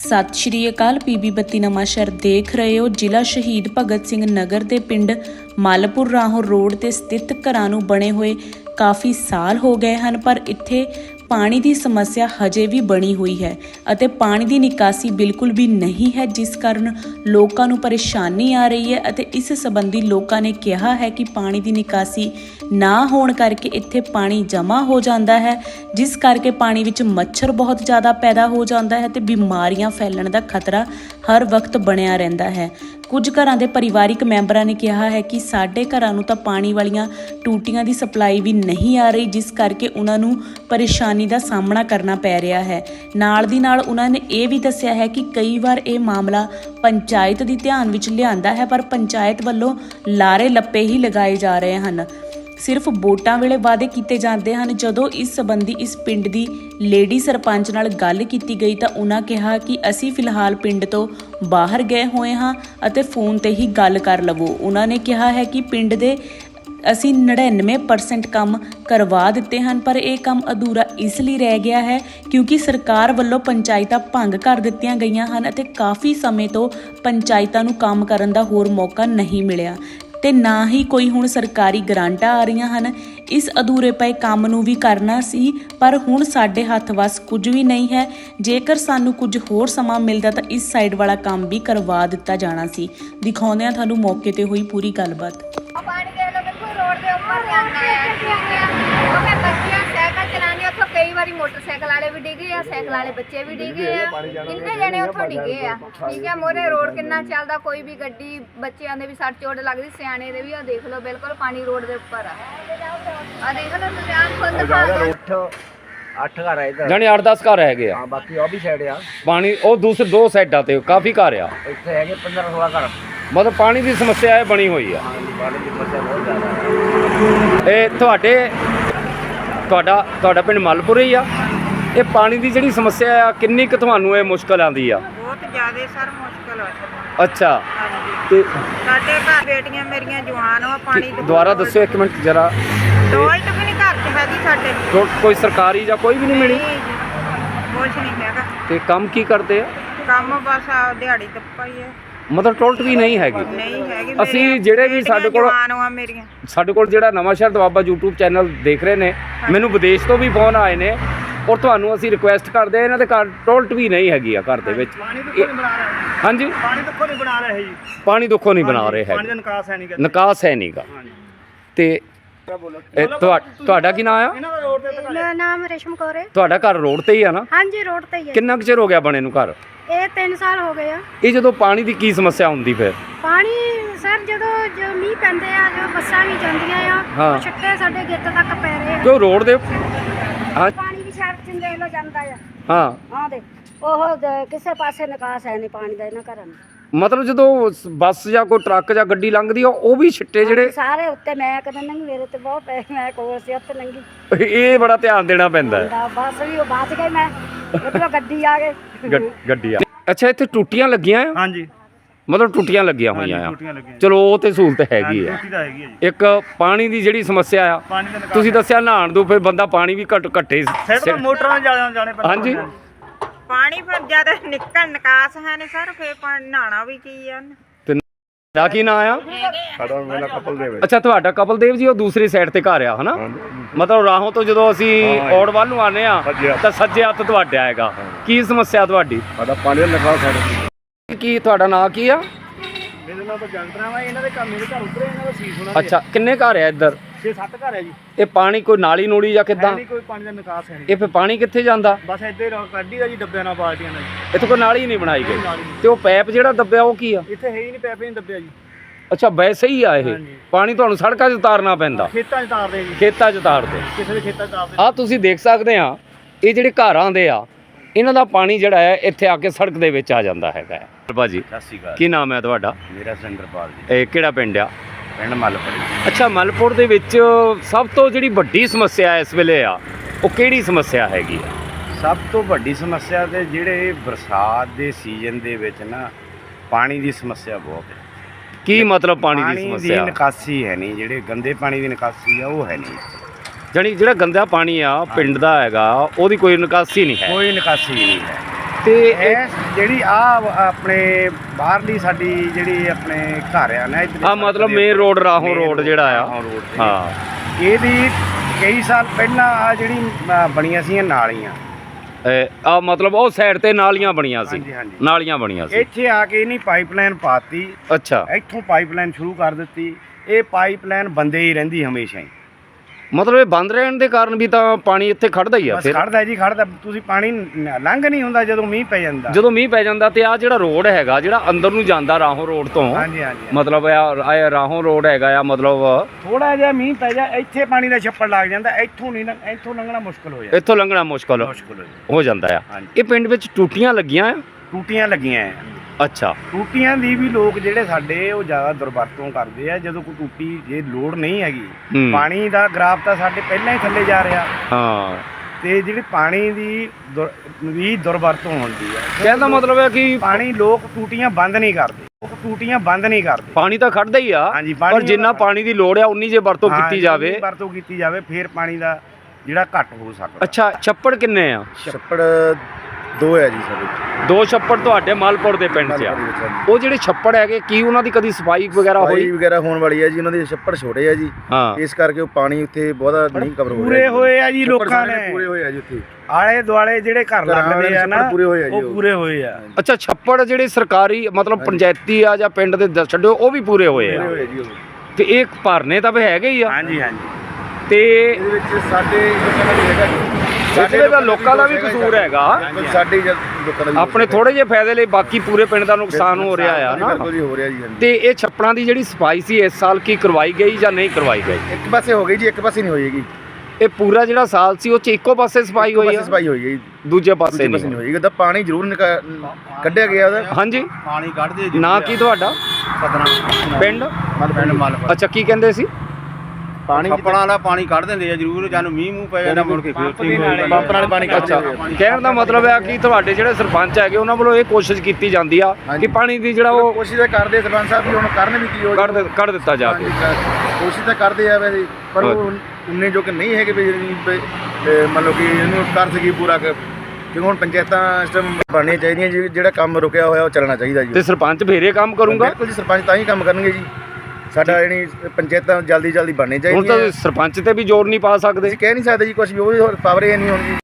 ਸਤਿ ਸ਼੍ਰੀ ਅਕਾਲ, ਪੀਬੀ ਬੱਤੀ ਨਵਾਂਸ਼ਹਿਰ ਦੇਖ ਰਹੇ ਹੋ। ਜ਼ਿਲ੍ਹਾ ਸ਼ਹੀਦ ਭਗਤ ਸਿੰਘ ਨਗਰ ਦੇ ਪਿੰਡ ਮਾਲਪੁਰ ਰਾਹੋਂ ਰੋਡ ਤੇ ਸਥਿਤ ਘਰਾਂ ਨੂੰ ਬਣੇ ਹੋਏ ਕਾਫੀ ਸਾਲ ਹੋ ਗਏ ਹਨ, ਪਰ ਇੱਥੇ ਪਾਣੀ ਦੀ ਸਮੱਸਿਆ ਹਜੇ ਵੀ ਬਣੀ ਹੋਈ ਹੈ ਅਤੇ ਪਾਣੀ ਦੀ ਨਿਕਾਸੀ ਬਿਲਕੁਲ ਵੀ ਨਹੀਂ ਹੈ, ਜਿਸ ਕਾਰਨ ਲੋਕਾਂ ਨੂੰ ਪਰੇਸ਼ਾਨੀ ਆ ਰਹੀ ਹੈ ਅਤੇ ਇਸ ਸੰਬੰਧੀ ਲੋਕਾਂ ਨੇ ਕਿਹਾ ਹੈ ਕਿ ਪਾਣੀ ਦੀ ਨਿਕਾਸੀ ਨਾ ਹੋਣ ਕਰਕੇ ਇੱਥੇ ਪਾਣੀ ਜਮ੍ਹਾਂ ਹੋ ਜਾਂਦਾ ਹੈ, ਜਿਸ ਕਰਕੇ ਪਾਣੀ ਵਿੱਚ ਮੱਛਰ ਬਹੁਤ ਜ਼ਿਆਦਾ ਪੈਦਾ ਹੋ ਜਾਂਦਾ ਹੈ ਤੇ ਬਿਮਾਰੀਆਂ ਫੈਲਣ ਦਾ ਖਤਰਾ ਹਰ ਵਕਤ ਬਣਿਆ ਰਹਿੰਦਾ ਹੈ। ਕੁਝ ਘਰਾਂ ਦੇ ਪਰਿਵਾਰਿਕ ਮੈਂਬਰਾਂ ਨੇ ਕਿਹਾ ਹੈ ਕਿ ਸਾਡੇ ਘਰਾਂ ਨੂੰ ਤਾਂ ਪਾਣੀ ਵਾਲੀਆਂ ਟੂਟੀਆਂ ਦੀ ਸਪਲਾਈ ਵੀ ਨਹੀਂ ਆ ਰਹੀ, ਜਿਸ ਕਰਕੇ ਉਹਨਾਂ ਨੂੰ ਪਰੇਸ਼ਾਨੀ ਦਾ ਸਾਹਮਣਾ ਕਰਨਾ ਪੈ ਰਿਹਾ ਹੈ। ਨਾਲ ਦੀ ਨਾਲ ਉਹਨਾਂ ਨੇ ਇਹ ਵੀ ਦੱਸਿਆ ਹੈ ਕਿ ਕਈ ਵਾਰ ਇਹ ਮਾਮਲਾ ਪੰਚਾਇਤ ਦੀ ਧਿਆਨ ਵਿੱਚ ਲਿਆਂਦਾ ਹੈ, ਪਰ ਪੰਚਾਇਤ ਵੱਲੋਂ ਲਾਰੇ ਲੱਪੇ ਹੀ ਲਗਾਏ ਜਾ ਰਹੇ ਹਨ। ਸਿਰਫ ਵੋਟਾਂ ਵੇਲੇ ਵਾਅਦੇ ਕੀਤੇ ਜਾਂਦੇ ਹਨ। ਜਦੋਂ ਇਸ ਸੰਬੰਧੀ ਇਸ ਪਿੰਡ ਦੀ ਲੇਡੀ ਸਰਪੰਚ ਨਾਲ ਗੱਲ ਕੀਤੀ ਗਈ ਤਾਂ ਉਹਨਾਂ ਕਿਹਾ ਕਿ ਅਸੀਂ ਫਿਲਹਾਲ ਪਿੰਡ ਤੋਂ ਬਾਹਰ ਗਏ ਹੋਏ ਹਾਂ ਅਤੇ ਫੋਨ ਤੇ ਹੀ ਗੱਲ ਕਰ ਲਵੋ। ਉਹਨਾਂ ਨੇ ਕਿਹਾ ਹੈ ਕਿ ਪਿੰਡ ਦੇ ਅਸੀਂ 99% ਕੰਮ ਕਰਵਾ ਦਿੱਤੇ ਹਨ, ਪਰ ਇਹ ਕੰਮ ਅਧੂਰਾ ਇਸ ਲਈ ਰਹਿ ਗਿਆ ਹੈ ਕਿਉਂਕਿ ਸਰਕਾਰ ਵੱਲੋਂ ਪੰਚਾਇਤਾਂ ਭੰਗ ਕਰ ਦਿੱਤੀਆਂ ਗਈਆਂ ਹਨ ਅਤੇ ਕਾਫੀ ਸਮੇਂ ਤੋਂ ਪੰਚਾਇਤਾਂ ਨੂੰ ਕੰਮ ਕਰਨ ਦਾ ਹੋਰ ਮੌਕਾ ਨਹੀਂ ਮਿਲਿਆ। ਤੇ ਨਾ ਹੀ ਕੋਈ ਹੁਣ ਸਰਕਾਰੀ ਗ੍ਰਾਂਟਾਂ ਆ ਰਹੀਆਂ ਹਨ। ਇਸ ਅਧੂਰੇ ਪਏ ਕੰਮ ਨੂੰ ਵੀ ਕਰਨਾ ਸੀ, ਪਰ ਹੁਣ ਸਾਡੇ ਹੱਥ ਵਸ ਕੁਝ ਵੀ ਨਹੀਂ ਹੈ। ਜੇਕਰ ਸਾਨੂੰ ਕੁਝ ਹੋਰ ਸਮਾਂ ਮਿਲਦਾ ਤਾਂ ਇਸ ਸਾਈਡ ਵਾਲਾ ਕੰਮ ਵੀ ਕਰਵਾ ਦਿੱਤਾ ਜਾਣਾ ਸੀ। ਦਿਖਾਉਂਦੇ ਆ ਤੁਹਾਨੂੰ ਮੌਕੇ ਤੇ ਹੋਈ ਪੂਰੀ ਗੱਲਬਾਤ। ਪਾਣੀ ਦੇ ਲੋ ਬਿਲਕੁਲ ਰੋਡ ਦੇ ਉੱਪਰ ਜਾਂਦਾ ਹੈ ਉਹ ਮੈਂ ਬੱਚੀਆਂ ਸਾਈਕਲ ਚਲਾਉਂਦੀ ਉੱਥੋਂ ਕਈ ਵਾਰੀ ਮੋਟਰਸਾਈਕਲ ਵਾਲੇ ਵੀ ਡਿੱਗੇ ਆ ਸਾਈਕਲ ਵਾਲੇ ਬੱਚੇ ਵੀ ਡਿੱਗੇ ਆ। ਕਿੰਨੇ ਜਣੇ ਉੱਥੋਂ ਡਿੱਗੇ ਆ? ਠੀਕ ਹੈ ਮੋਰੇ ਰੋਡ ਕਿੰਨਾ ਚੱਲਦਾ ਕੋਈ ਵੀ ਗੱਡੀ ਬੱਚਿਆਂ ਦੇ ਵੀ ਸੱਟ ਚੋਟ ਲੱਗਦੀ ਸਿਆਣੇ ਦੇ ਵੀ ਆ ਦੇਖ ਲਓ ਬਿਲਕੁਲ ਪਾਣੀ ਰੋਡ ਦੇ ਉੱਪਰ ਆ। ਆ ਦੇਖ ਲਓ ਦੁਕਾਨ ਖੁਦ ਦਿਖਾ ਦਿਓ। ਅੱਠ ਅੱਠ ਘਰ ਆ ਇਧਰ। ਜਾਣੀ 8-10 ਘਰ ਹੈਗੇ ਆ। ਹਾਂ ਬਾਕੀ ਉਹ ਵੀ ਸਾਈਡ ਆ। ਪਾਣੀ ਉਹ ਦੂਸਰੇ ਦੋ ਸਾਈਡਾਂ ਤੇ ਕਾਫੀ ਘਰ ਆ। ਇੱਥੇ ਹੈਗੇ 15 16 ਘਰ। ਮਤਲਬ ਪਾਣੀ ਦੀ ਸਮੱਸਿਆ ਇਹ ਬਣੀ ਹੋਈ ਆ। ਪਾਣੀ ਦੀ ਸਮੱਸਿਆ ਬਹੁਤ ਜ਼ਿਆਦਾ ਇਹ ਤੁਹਾਡੇ ਤੁਹਾਡਾ ਤੁਹਾਡਾ ਪਿੰਡ ਮਲਪੁਰ ਹੀ ਆ। ਇਹ ਪਾਣੀ ਦੀ ਜਿਹੜੀ ਸਮੱਸਿਆ ਆ ਕਿੰਨੀ ਕੁ ਤੁਹਾਨੂੰ ਇਹ ਮੁਸ਼ਕਲ ਆਂਦੀ ਆ? ਬਹੁਤ ਜ਼ਿਆਦਾ ਸਰ ਮੁਸ਼ਕਲ ਹੈ ਅੱਛਾ। ਤੇ ਸਾਡੇ ਘਰ ਬੇਟੀਆਂ ਮੇਰੀਆਂ ਜਵਾਨ ਆ ਪਾਣੀ ਦੀ ਦੁਬਾਰਾ ਦੱਸਿਓ ਇੱਕ ਮਿੰਟ ਜਰਾ। ਟੋਇਲਟ ਵੀ ਨਹੀਂ ਘਰ 'ਚ ਹੈਗੀ ਸਾਡੇ ਕੋਈ ਸਰਕਾਰੀ ਜਾਂ ਕੋਈ ਵੀ ਨਹੀਂ ਮਿਲੀ? ਕੁਛ ਨਹੀਂ ਹੈਗਾ। ਤੇ ਕੰਮ ਕੀ ਕਰਦੇ ਆ? ਕੰਮ ਬਸ ਆ ਦਿਹਾੜੀ ਦੱਪਾ ਹੀ ਹੈ ਮਤਲਬ ਟੋਲਟ ਵੀ ਨਹੀਂ ਹੈਗੀ। ਨਹੀਂ ਹੈਗੀ ਅਸੀਂ ਜਿਹੜੇ ਵੀ ਸਾਡੇ ਕੋਲ- ਜਵਾਨ ਆ ਮੇਰੀਆਂ। ਸਾਡੇ ਕੋਲ ਜਿਹੜਾ ਨਵਾਂ ਸ਼ਹਿਰ ਦਵਾਬਾ YouTube ਚੈਨਲ ਦੇਖ ਰਹੇ ਨੇ ਮੈਨੂੰ ਵਿਦੇਸ਼ ਤੋਂ ਵੀ ਫੋਨ ਆਏ ਨੇ ਔਰ ਤੁਹਾਨੂੰ ਅਸੀਂ ਰਿਕੁਐਸਟ ਕਰਦੇ ਆ ਇਹਨਾਂ ਦੇ ਘਰ ਟੋਲਟ ਵੀ ਨਹੀਂ ਹੈਗੀ ਆ ਘਰ ਦੇ ਵਿੱਚ। ਹਾਂਜੀ? ਪਾਣੀ ਦੁੱਖੋ ਨਹੀਂ ਬਣਾ ਰਹੇ ਜੀ। ਪਾਣੀ ਦੁੱਖੋਂ ਨਹੀਂ ਬਣਾ ਰਹੇ ਪਾਣੀ ਦਾ ਹੈਗੇ ਨਿਕਾਸ ਹੈ ਨਹੀਂ ਗਾ ਨਿਕਾਸ ਹੈ ਨਹੀਂਗਾ। ਹਾਂਜੀ। ਤੇ ਤੁਹਾਡਾ ਕੀ ਨਾਮ ਆ? ਮੇਰਾ ਨਾਮ ਰੇਸ਼ਮ ਕੌਰ ਹੈ। ਤੁਹਾਡਾ ਘਰ ਰੋਡ ਤੇ ਹੀ ਆ ਨਾ? ਹਾਂਜੀ ਰੋਡ ਤੇ ਹੀ ਹੈ। ਕਿੰਨਾ ਕੁ ਚਿਰ ਹੋ ਗਿਆ ਬਣੇ ਨੂੰ ਘਰ? ਇਹ 3 ਸਾਲ ਹੋ ਗਏ ਆ। ਇਹ ਜਦੋਂ ਪਾਣੀ ਦੀ ਕੀ ਸਮੱਸਿਆ ਹੁੰਦੀ ਫਿਰ? ਪਾਣੀ ਸਰ ਜਦੋਂ ਜੋ ਮੀਂਹ ਪੈਂਦੇ ਆ ਜੋ ਬੱਸਾਂ ਵੀ ਜਾਂਦੀਆਂ ਆ ਹਾਂ। ਉਹ ਛੱਟੇ ਸਾਡੇ ਗਿੱਤ ਤੱਕ ਪੈ ਰਹੇ ਆ। ਕਿਉਂ ਰੋਡ ਦੇ ਹਾਂ। ਪਾਣੀ ਵੀ ਚ ਦੇਖ ਲੋ ਜਾਂਦਾ ਆ। ਹਾਂ। ਆਹ ਦੇ ਉਹ ਕਿਸੇ ਪਾਸੇ ਨਿਕਾਸ ਹੈ ਨਹੀਂ ਪਾਣੀ ਦਾ ਇਹਨਾਂ ਘਰਾਂ ਨੂੰ ਮਤਲਬ ਜਦੋਂ ਸ- ਬੱਸ ਜਾਂ ਕੋਈ ਟਰੱਕ ਜਾਂ ਗੱਡੀ ਲੰਘਦੀ ਆ ਉਹ ਵੀ ਛਿੱਟੇ ਜਿਹੜੇ ਸਾਰੇ ਉੱਤੇ ਮੈਂ ਕਦੇ ਨੰਗੀ ਮੇਰੇ ਤੇ ਬਹੁਤ ਪੈ ਮੈਂ ਕੋਲ ਸੀ ਉੱਤੇ ਨੰਗੀ ਇਹ ਬੜਾ ਧਿਆਨ ਦੇਣਾ ਪੈਂਦਾ ਹੈ। ਦਾ ਬੱਸ ਵੀ ਉਹ ਬਚ ਗਈ ਮੈਂ ਉਧਰੋਂ ਗੱਡੀ ਆ ਗਈ। ਗੱਡ- ਗੱਡੀ ਆ। ਅੱਛਾ ਇੱਥੇ ਟੂਟੀਆਂ ਲੱਗੀਆਂ ਆ? ਹਾਂਜੀ। ਮਤਲਬ ਟੂਟੀਆਂ ਲੱਗੀਆਂ ਹਾਂਜੀ ਹੋਈਆਂ ਆ ਲੱਗੀਆਂ। ਚਲੋ ਉਹ ਤੇ ਸਹੂਲਤ ਹੈਗੀ ਆ। ਟੂਟੀ ਤਾਂ ਹੈਗੀ ਹੈ ਜੀ। ਇੱਕ ਪਾਣੀ ਦੀ ਜਿਹੜੀ ਸਮੱਸਿਆ ਆ ਪਾਣੀ ਦਾ ਨਿਕਾਸ ਤੁਸੀਂ ਦੱਸਿਆ ਨਹਾਣ ਤੋਂ ਫਿਰ ਬੰਦਾ ਪਾਣੀ ਵੀ ਘੱਟ ਘੱਟੇ ਸਿਰ ਤੋਂ ਮੋਟਰਾਂ ਨਾਲ ਜਾਣਾ ਜਾਣੇ ਪੈਂਦੇ ਹਾਂਜੀ। ਪਾਣੀ ਫਿਰ ਜਦ ਨਿਕਲ ਨਿਕਾਸ ਹੈ ਨਹੀਂ ਸਰ ਫੇਰ ਪਾਣੀ ਨਹਾਣਾ ਵੀ ਕੀ ਆ ਦਾ ਕੀ ਨਾਂ ਆ? ਸਾਡਾ ਮੇਰਾ ਕਪਲ ਦੇ ਵਿੱਚ ਅੱਛਾ ਤੁਹਾਡਾ ਕਪਲਦੇਵ ਜੀ ਉਹ ਦੂਸਰੀ ਸਾਈਡ ਤੇ ਘਰ ਆ ਹਨਾ? ਮਤਲਬ ਰਾਹੋਂ ਤੋਂ ਜਦੋਂ ਅਸੀਂ ਹਾਂ। ਔੜ ਵੱਲ ਨੂੰ ਆਨੇ ਆ ਸੱਜੇ ਹੱਥ। ਤਾਂ ਸੱਜੇ ਹੱਥ ਤੁਹਾਡਾ ਹੈਗਾ ਕੀ ਸਮੱਸਿਆ ਤੁਹਾਡੀ? ਸਾਡਾ ਪਾਣੀ ਦਾ ਨਿਕਾਸ ਹੈ ਕੀ ਤੁਹਾਡਾ ਨਾਂ ਕੀ ਆ? ਮੇਰੇ ਨਾਲ ਤਾਂ ਜੰਟਰਾਂ ਵਾ ਇਹਨਾਂ ਦੇ ਕੰਮ ਮੇਰੇ ਘਰ ਉਤਰੇ ਇਹਨਾਂ ਦਾ ਸੀਸ ਹੋਣਾ ਅੱਛਾ ਕਿੰਨੇ ਘਰ ਆ ਇੱਧਰ? 6-7 ਘਰ ਹੈ ਜੀ। ਇਹ ਪਾਣੀ ਕੋਈ ਨਾਲੀ ਨੂਲੀ ਜਾਂ ਕਿੱਦਾਂ? ਨਹੀਂ ਕੋਈ ਪਾਣੀ ਦਾ ਨਿਕਾਸ ਹੈ ਨਹੀਂ। ਇਹ ਫਿਰ ਪਾਣੀ ਕਿੱਥੇ ਜਾਂਦਾ? ਬਸ ਇੱਧੇ ਰੋ ਕੱਢੀ ਦਾ ਜੀ ਡੱਬਿਆਂ ਨਾਲ ਬਾਲਟੀਆਂ ਨਾਲ ਜੀ। ਇੱਥੇ ਕੋਈ ਨਾਲੀ ਨਹੀਂ ਬਣਾਈ ਗਈ। ਨਾਲੀ। ਤੇ ਉਹ ਪੈਪ ਜਿਹੜਾ ਦੱਬਿਆ ਉਹ ਕੀ ਆ? ਇੱਥੇ ਹੈ ਹੀ ਨਹੀਂ ਪੈਪੇ ਨਹੀਂ ਦੱਬਿਆ ਜੀ। ਅੱਛਾ ਵੈਸੇ ਹੀ ਆ ਇਹ। ਹਾਂਜੀ। ਪਾਣੀ ਤੁਹਾਨੂੰ ਸੜਕਾਂ 'ਚ ਉਤਾਰਨਾ ਪੈਂਦਾ। ਖੇਤਾਂ 'ਚ ਤਾਰਦੇ ਜੀ। ਖੇਤਾਂ 'ਚ ਉਤਾਰਦੇ। ਕਿਸੇ ਦੇ ਖੇਤਾਂ 'ਚ ਤਾਰਦੇ ਆ ਤੁਸੀਂ ਦੇਖ ਸਕਦੇ ਆ ਇਹ ਜਿਹੜੇ ਘਰਾਂ ਦੇ ਆ ਇਹਨਾਂ ਦਾ ਪਾਣੀ ਜਿਹੜਾ ਹੈ ਇੱਥੇ ਆ ਕੇ ਸੜਕ ਦੇ ਵਿੱਚ ਆ ਜਾਂਦਾ ਹੈਗਾ ਹੈ। ਭਾਜੀ ਸਤਿ ਸ਼੍ਰੀ ਅਕਾਲ ਕੀ ਨਾਮ ਹੈ ਤੁਹਾਡਾ? ਮੇਰਾ ਸਿੰਦਰਪਾਲ ਜੀ। ਇਹ ਕਿਹੜਾ ਪਿੰਡ ਆ? ਪਿੰਡ ਮਲਪੜੀ ਅੱਛਾ ਮਲਪੁਰ ਦੇ ਵਿੱਚ ਸਭ ਤੋਂ ਜਿਹੜੀ ਵੱਡੀ ਸਮੱਸਿਆ ਇਸ ਵੇਲੇ ਆ ਉਹ ਕਿਹੜੀ ਸਮੱਸਿਆ ਹੈਗੀ ਆ? ਸਭ ਤੋਂ ਵੱਡੀ ਸਮੱਸਿਆ ਤੇ ਜਿਹੜੇ ਬਰਸਾਤ ਦੇ ਸੀਜ਼ਨ ਦੇ ਵਿੱਚ ਨਾ ਪਾਣੀ ਦੀ ਸਮੱਸਿਆ ਬਹੁਤ ਹੈ। ਕੀ ਮਤਲਬ ਪਾਣੀ ਦੀ ਪਾਣੀ ਦੀ ਸਮੱਸਿਆ? ਨਿਕਾਸੀ ਹੈ ਨਹੀਂ ਜਿਹੜੇ ਗੰਦੇ ਪਾਣੀ ਦੀ ਨਿਕਾਸੀ ਆ ਉਹ ਹੈ ਨਹੀਂ। ਜਾਣੀ ਜਿਹੜਾ ਗੰਦਾ ਪਾਣੀ ਆ ਪਿੰਡ ਦਾ ਹੈਗਾ ਉਹਦੀ ਕੋਈ ਨਿਕਾਸੀ ਨਹੀਂ ਹੈ। ਕੋਈ ਨਿਕਾਸੀ ਨਹੀਂ ਹੈ। ਤੇ ਇਹ- ਜਿਹੜੀ ਆ ਆਪਣੇ ਬਾਹਰਲੀ ਸਾਡੀ ਜਿਹੜੀ ਆਪਣੇ ਘਰ ਆ ਨਾ ਇੱਧਰਲੀ ਆ ਮਤਲਬ ਮੇਨ ਰੋਡ ਰਾਹੋਂ ਰੋਡ ਜਿਹੜਾ ਆ। ਹਾਂ। ਇਹਦੀ ਕਈ ਸਾਲ ਪਹਿਲਾਂ ਆ ਜਿਹੜੀ ਬਣੀਆਂ ਸੀ ਨਾਲੀਆਂ। ਆ ਮਤਲਬ ਉਹ ਸਾਈਡ ਤੇ ਨਾਲੀਆਂ ਬਣੀਆਂ ਸੀ। ਨਾਲੀਆਂ ਬਣੀਆਂ ਸੀ। ਇੱਥੇ ਆ ਕੇ ਇਹਨੀ ਪਾਈਪਲਾਈਨ ਪਾਤੀ। ਅੱਛਾ। ਇੱਥੋਂ ਪਾਈਪਲਾਈਨ ਸ਼ੁਰੂ ਕਰ ਦਿੱਤੀ। ਇਹ ਪਾਈਪਲਾਈਨ ਬੰਦੇ ਹੀ ਰਹਿੰਦੀ ਹਮੇਸ਼ਾ ਹੀ। ਮਤਲਬ ਇਹ ਬੰਦ ਰਹਿਣ ਦੇ ਕਾਰਨ ਵੀ ਤਾਂ ਪਾਣੀ ਇੱਥੇ ਖੜਦਾ ਹੀ ਆ ਬਸ ਫਿਰ ਖੜਦਾ ਜੀ ਖੜਦਾ। ਤੁਸੀਂ ਪਾਣੀ ਨ- ਲੰਘ ਨਹੀਂ ਹੁੰਦਾ ਜਦੋਂ ਮੀਂਹ ਪੈ ਜਾਂਦਾ। ਜਦੋਂ ਮੀਂਹ ਪੈ ਜਾਂਦਾ ਤੇ ਆ ਜਿਹੜਾ ਰੋਡ ਹੈਗਾ ਜਿਹੜਾ ਅੰਦਰ ਨੂੰ ਜਾਂਦਾ ਰਾਹੋਂ ਰੋਡ ਤੋਂ ਹਾਂਜੀ ਹਾਂਜੀ ਮਤਲਬ ਆ ਇਹ ਰਾਹੋਂ ਰੋਡ ਹੈਗਾ ਆ ਮਤਲਬ ਥੋੜਾ ਜਿਹਾ ਮੀਂਹ ਪੈ ਜਾ ਇੱਥੇ ਪਾਣੀ ਦਾ ਛੱਪੜ ਲੱਗ ਜਾਂਦਾ ਇੱਥੋਂ ਨਹੀਂ ਲੰਘ- ਇੱਥੋਂ ਲੰਘਣਾ ਮੁਸ਼ਕਲ ਹੋ ਜਾਂਦਾ। ਇੱਥੋਂ ਲੰਘਣਾ ਮੁਸ਼ਕਲ ਮੁਸ਼ਕਲ ਹੋ ਜਾਂਦਾ ਆ। ਹਾਂਜੀ। ਇਹ ਪਿੰਡ ਵਿੱਚ ਟੂਟੀਆਂ ਲੱਗੀਆਂ ਆ? ਟੂਟੀਆਂ ਲੱਗੀਆਂ ਆ। ਅੱਛਾ। ਟੂਟੀਆਂ ਦੀ ਵੀ ਲੋਕ ਜਿਹੜੇ ਸਾਡੇ ਉਹ ਜ਼ਿਆਦਾ ਦੁਰਵਰਤੋਂ ਕਰਦੇ ਆ। ਜਦੋਂ ਕੋਈ ਟੂਟੀ ਜੇ ਲੋਡ ਨਹੀਂ ਹੈਗੀ ਹੂੰ। ਪਾਣੀ ਦਾ ਗ੍ਰਾਫ ਤਾਂ ਸਾਡੇ ਪਹਿਲਾਂ ਹੀ ਥੱਲੇ ਜਾ ਰਿਹਾ। ਹਾਂ। ਤੇ ਜਿਹੜੀ ਪਾਣੀ ਦੀ ਦੁਰ- ਵੀ ਦੁਰਵਰਤੋਂ ਹੁੰਦੀ ਹੈ ਕਹਿਣ ਦਾ ਮਤਲਬ ਹੈ ਕਿ ਪਾਣੀ ਲੋਕ ਟੂਟੀਆਂ ਬੰਦ ਨਹੀਂ ਕਰਦੇ। ਲੋਕ ਟੂਟੀਆਂ ਬੰਦ ਨਹੀਂ ਕਰਦੇ। ਪਾਣੀ ਤਾਂ ਖੜਦਾ ਹੀ ਆ ਹਾਂਜੀ, ਪਾਣੀ ਪਰ ਜਿੰਨਾ ਪਾਣੀ ਦੀ ਲੋੜ ਆ ਉਨੀ ਜੇ ਵਰਤੋਂ ਹਾਂ, ਕੀਤੀ ਜਾਵੇ। ਵਰਤੋਂ ਕੀਤੀ ਜਾਵੇ ਫਿਰ ਪਾਣੀ ਦਾ ਜਿਹੜਾ ਘੱਟ ਹੋ ਸਕਦਾ। ਅੱਛਾ ਛੱਪੜ ਕਿੰਨੇ ਆ? ਛੱਪੜ ਦੋ ਹੈ ਜੀ ਸਾਡੇ। ਦੋ ਛੱਪੜ ਤੁਹਾਡੇ ਮਾਲਪੁਰ ਦੇ ਪਿੰਡ 'ਚ ਆ। ਮਾਲਪੁਰ ਵਿੱਚ ਹਾਂਜੀ। ਉਹ ਜਿਹੜੇ ਛੱਪੜ ਹੈਗੇ ਕੀ ਉਹਨਾਂ ਦੀ ਕਦੀ ਸਫ਼ਾਈ ਵਗੈਰਾ ਸਫ਼ਾਈ ਹੋਈ ਵਗੈਰਾ ਹੋਣ ਵਾਲੀ ਹੈ ਜੀ ਉਹਨਾਂ ਦੇ ਛੱਪੜ ਛੋਟੇ ਆ ਜੀ। ਹਾਂ। ਇਸ ਕਰਕੇ ਉਹ ਪਾਣੀ ਉੱਥੇ ਬਹੁਤਾ ਨਹੀਂ ਕਵਰ ਹੋ ਰਿਹਾ ਪੂਰੇ ਜੀ। ਹੋਏ ਆ ਜੀ ਛੱਪੜ ਲੋਕਾਂ ਸਾਰੇ ਨੇ। ਪੂਰੇ ਹੋਏ ਆ ਜੀ ਉੱਥੇ। ਆਲੇ ਦੁਆਲੇ ਜਿਹੜੇ ਘਰ ਘਰਾਂ ਲੱਗਦੇ ਆ ਨਾ ਛੱਪੜ ਪੂਰੇ ਹੋਏ ਆ ਜੀ ਉਹ ਉਹ। ਪੂਰੇ ਹੋਏ ਆ। ਅੱਛਾ ਛੱਪੜ ਜਿਹੜੇ ਸਰਕਾਰੀ ਮਤਲਬ ਪੰਚਾਇਤੀ ਆ ਜਾਂ ਪਿੰਡ ਦੇ ਦ- ਛੱਡੋ ਉਹ ਵੀ ਪੂਰੇ ਹੋਏ ਪੂਰੇ ਆ ਹੋਏ ਜੀ ਉਹ। ਤੇ ਇਹ ਭਰਨੇ ਤਾਂ ਵੀ ਹੈਗੇ ਹੀ ਆ। ਹਾਂਜੀ ਹਾਂਜੀ। ਤੇ ਇਹਦੇ ਵਿੱਚ ਸਾਡੇ ਦਾ ਲੋਕਾਂ ਦਾ ਵੀ ਕਸੂਰ ਹੈਗਾ। ਸਾਡੇ ਹੀ ਲੋਕਾਂ ਦਾ ਵੀ ਆਪਣੇ ਥੋੜੇ ਜਿਹੇ ਫਾਇਦੇ ਲਈ ਬਾਕੀ ਪੂਰੇ ਪਿੰਡ ਦਾ ਨੁਕਸਾਨ ਹੋ ਰਿਹਾ ਆ ਨਾ। ਬਿਲਕੁਲ ਜੀ ਹੋ ਰਿਹਾ ਜੀ ਹਾਂਜੀ। ਤੇ ਇਹ ਛੱਪੜਾਂ ਦੀ ਜਿਹੜੀ ਸਫ਼ਾਈ ਸੀ ਇਸ ਸਾਲ ਕੀ ਕਰਵਾਈ ਗਈ ਜਾਂ ਨਹੀਂ ਕਰਵਾਈ ਗਈ? ਇੱਕ ਪਾਸੇ ਹੋ ਗਈ ਜੀ ਇੱਕ ਪਾਸੇ ਨਹੀਂ ਹੋਏਗੀ ਇਹ ਪੂਰਾ ਜਿਹੜਾ ਸਾਲ ਸੀ ਉਹ ਚ ਇੱਕੋ ਪਾਸੇ ਸਫ਼ਾਈ ਹੋਈ ਆ? ਸਫ਼ਾਈ ਹੋਈ ਹੈ ਦੂਜੇ ਪਾਸੇ ਨਹੀਂ ਹੋਏਗੀ ਉਹਦਾ ਪਾਣੀ ਜ਼ਰੂਰ ਨਿਕਾ- ਕੱਢਿਆ ਗਿਆ ਉਹਦਾ। ਹਾਂਜੀ। ਪਾਣੀ ਕੱਢਦੇ ਨਾਂ ਕੀ ਤੁਹਾਡਾ? ਪਿੰਡ? ਪਿੰਡ ਮਲ ਅੱਛਾ ਕੀ ਕਹਿੰਦੇ ਸੀ? ਪਾਣੀ ਛੱਪੜਾਂ ਵਾਲਾ ਪਾਣੀ ਕੱਢ ਦਿੰਦੇ ਆ ਜ਼ਰੂਰ ਜਾਨੂੰ ਮੀਂਹ ਮੂੰਹ ਪੈ ਜਾਂਦਾ ਮੁੜ ਕੇ ਫੇਰ ਠੀਕ ਹੋ ਜਾਂਦਾ। ਪੰਪ ਨਾਲ ਪਾਣੀ ਕੱਢਦੇ ਅੱਛਾ। ਕਹਿਣ ਦਾ ਮਤਲਬ ਹੈ ਕਿ ਤੁਹਾਡੇ ਜਿਹੜੇ ਸਰਪੰਚ ਹੈਗੇ ਉਹਨਾਂ ਵੱਲੋਂ ਇਹ ਕੋਸ਼ਿਸ਼ ਕੀਤੀ ਜਾਂਦੀ ਆ ਹਾਂਜੀ। ਕਿ ਪਾਣੀ ਦੀ ਜਿਹੜਾ ਉਹ ਕੋਸ਼ਿਸ਼ ਤਾਂ ਕਰਦੇ ਸਰਪੰਚ ਸਾਹਿਬ ਵੀ ਹੁਣ ਕਰਨ ਵੀ ਕੀ ਹੋ ਕੱਢ ਦੇ- ਕੱਢ ਦਿੱਤਾ ਜਾਵੇ ਹਾਂਜੀ, ਕੋਸ਼ਿਸ਼ ਤਾਂ ਕਰਦੇ ਆ ਵੈਸੇ ਪਰ ਉਹ ਉਨੇ ਜੋ ਕਿ ਨਹੀਂ ਹੈਗੇ ਵੀ ਜਿਹੜੀ ਵੀ, ਅਹ, ਮੰਨ ਲਓ ਕਿ ਇਹਨੂੰ ਕਰ ਸਕੀ ਪੂਰਾ ਕਰ ਕਿਉਂਕਿ ਹੁਣ ਪੰਚਾਇਤਾਂ ਇਸ ਟਾਈਮ ਬਣਨੀਆਂ ਚਾਹੀਦੀਆਂ ਜੀ ਜਿਹੜਾ ਕੰਮ ਰੁਕਿਆ ਹੋਇਆ ਉਹ ਚੱਲਣਾ ਚਾਹੀਦਾ ਜੀ। ਤੇ ਸਰਪੰਚ ਫੇਰੇ ਕੰਮ ਕਰੂੰਗਾ? ਬਿਲਕੁਲ ਜੀ ਸਰਪੰਚ ਤਾਂ ਹੀ ਕੰਮ ਕਰਨਗੇ ਜੀ। ਸਾਡਾ ਜਿਹੜੀ ਪੰਚਾਇਤਾਂ ਜਲਦੀ ਜਲਦੀ ਬਣਨੀ ਹੁਣ ਚਾਹੀਦੀਆਂ। ਤਾਂ ਸਰਪੰਚ ਤੇ ਵੀ ਜ਼ੋਰ ਨਹੀਂ ਪਾ ਸਕਦੇ। ਅਸੀਂ ਕਹਿ ਨਹੀਂ ਸਕਦੇ ਜੀ ਕੁਝ ਵੀ ਉਹ ਪਾਵਰ ਹੀ ਨਹੀਂ ਹੁਣ।